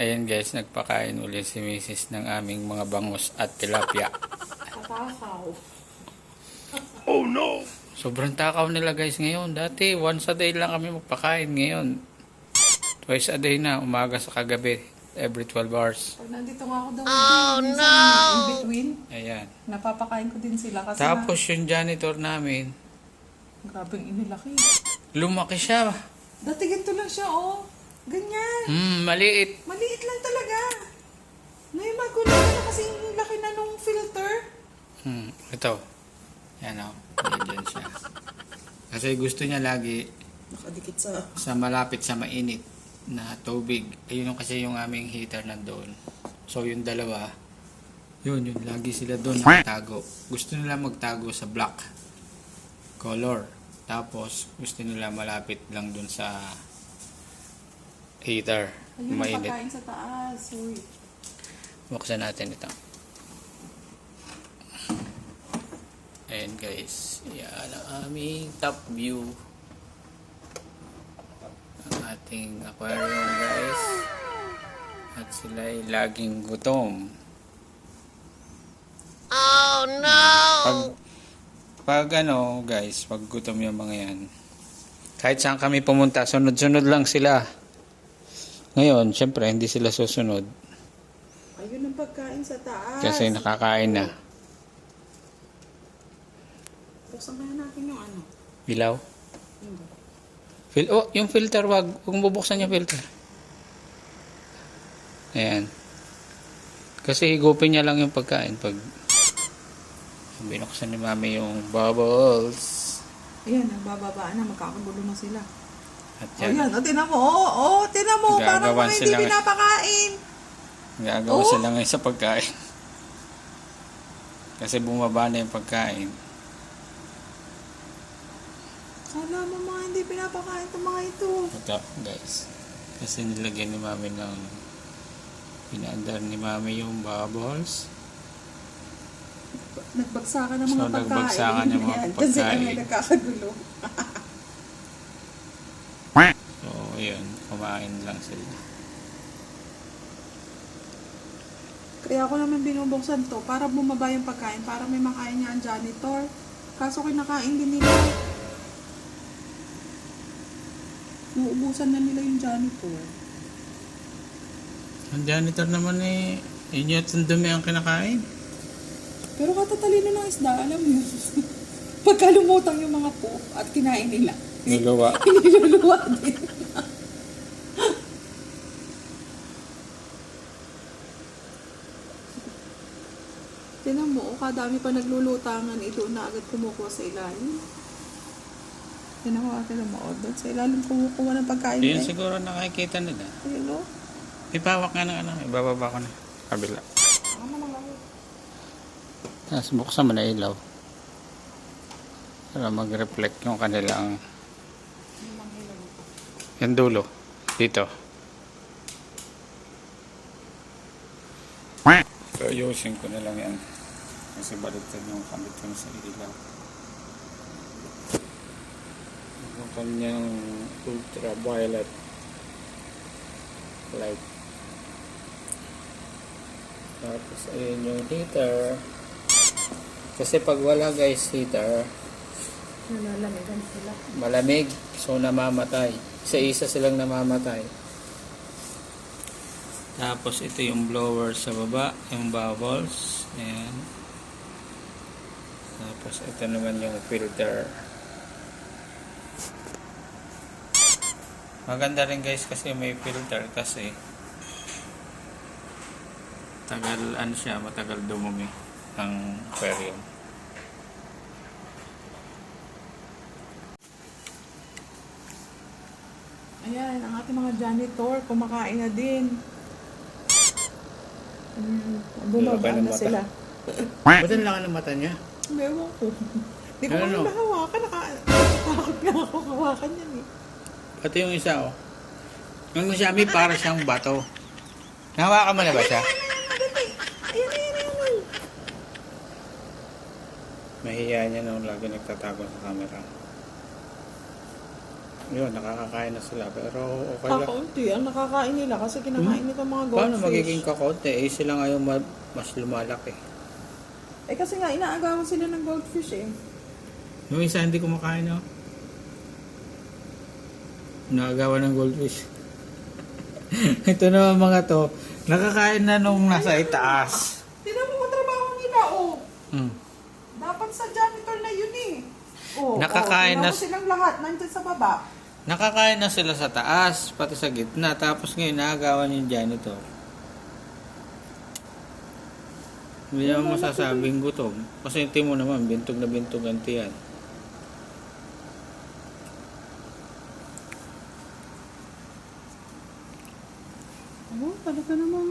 Ayan guys, nagpakain uli si Mrs. ng aming mga bangus at tilapia. Katakaw. Sobrang takaw nila guys ngayon. Dati, once a day lang kami magpakain. Ngayon, twice a day na. Umaga sa kagabi. Every 12 hours. Pag nandito nga ako daw, oh, no! in between, Ayan. napapakain ko din sila kasi Tapos yung janitor namin, na, grabing inilaki. lumaki siya. Dati ganito lang siya, oh. Ganyan. Hmm, maliit. Maliit lang talaga. Ngayon magulo na kasi yung laki na nung filter. Hmm, ito. Yan o. Yan siya. Kasi gusto niya lagi Nakadikit sa... sa malapit sa mainit na tubig. Ayun yung kasi yung aming heater nandoon. So yung dalawa, yun, yun, lagi sila doon nakatago. Gusto nila magtago sa black color. Tapos gusto nila malapit lang doon sa heater. Ayun, Mainit. pagkain sa taas. Uy. Buksan natin ito. Ayan guys. Yan ang aming top view. Ang ating aquarium guys. At sila ay laging gutom. Oh no! Pag, pag ano guys, pag gutom yung mga yan. Kahit saan kami pumunta, sunod-sunod lang sila. Ngayon, syempre, hindi sila susunod. Ayun ang pagkain sa taas. Kasi nakakain na. Buksan kaya natin yung ano. Ilaw? Hindi. Fil oh, yung filter, wag. Huwag bubuksan yung filter. Ayan. Kasi higupin niya lang yung pagkain pag binuksan ni mami yung bubbles. Ayan, nagbababa na. Magkakagulo na sila. At Oh, yan. yan, O, tinan mo. Oo, oh, tinan mo. Parang mga hindi sila ngayon. pinapakain. gagawa Oh. sila ngayon sa pagkain. Kasi bumaba na yung pagkain. Kala mo mga hindi pinapakain itong mga ito. Ito, guys. Kasi nilagyan ni mami ng pinaandar ni mami yung bubbles. Nagbagsakan ng So, mga pagkain. nagbagsakan ng mga Kasi pagkain. kami nagkakagulo. So, yun. Kumain lang sila. Kaya ako naman binubuksan to para bumaba yung pagkain, para may makain niya ang janitor. Kaso kinakain din nila. Nauubusan na nila yung janitor. Ang janitor naman eh, yun yung dumi ang kinakain. Pero katatalino ng isda, alam mo. Pagka lumutang yung mga po at kinain nila, Nagawa. niluluwa din. Tinan mo, oh, kadami pa naglulutangan, ito na agad kumukuha sa ilalim. Tinan mo, tinan mo, oh, doon sa ilalim kumukuha ng pagkain Yun eh. siguro nakikita nila. Ayun, oh. Ipawak nga ng ano, ibababa ko na. Kabila. Tapos buksan mo na ilaw. Para mag-reflect yung kanilang yung dulo. Dito. So, ayusin ko na lang yan. Kasi baliktad yung kabit ko sa ilaw. Yung kanyang ultraviolet light. Tapos, ayun yung heater. Kasi pag wala guys heater, Nalalamigan sila. malamig. So, namamatay. Isa-isa silang namamatay. Tapos, ito yung blower sa baba. Yung bubbles. Ayan. Tapos, ito naman yung filter. Maganda rin guys kasi may filter kasi tagal ano siya, matagal dumumi ang aquarium. Ayan, ang ating mga janitor, kumakain na din. Mm, bumaba na sila. Ba't ang laki ng mata niya? Ewan ko. Hindi ko Ano? mahawakan. Nakatakot nga ako hawakan yan eh. Pati yung isa, oh. Yung may para siyang bato. Nahawakan mo na ba siya? Ayan, ayan, ayan. Mahiya niya nung lagi nagtatago sa camera. Yun, nakakakain na sila. Pero okay lang. Kakaunti ang nakakain nila kasi kinakain nito mga goldfish. Paano magiging kakaunti? Eh, sila ngayon ma- mas lumalaki. Eh kasi nga inaagawan sila ng goldfish eh. Yung isa hindi kumakain, no? Naagawa ng goldfish. Ito naman mga to, nakakain na nung nasa itaas. Tignan mo ang trabaho nila oh. Hmm. Dapat sa janitor na yun eh. Oh, Nakakain oh, na- mo silang lahat nandyan sa baba. Nakakain na sila sa taas, pati sa gitna. Tapos ngayon, naagawan yung janitor. Hindi naman masasabing gutom. Kasi hindi mo naman, bintog na bintog ang tiyan. Oh, talaga namang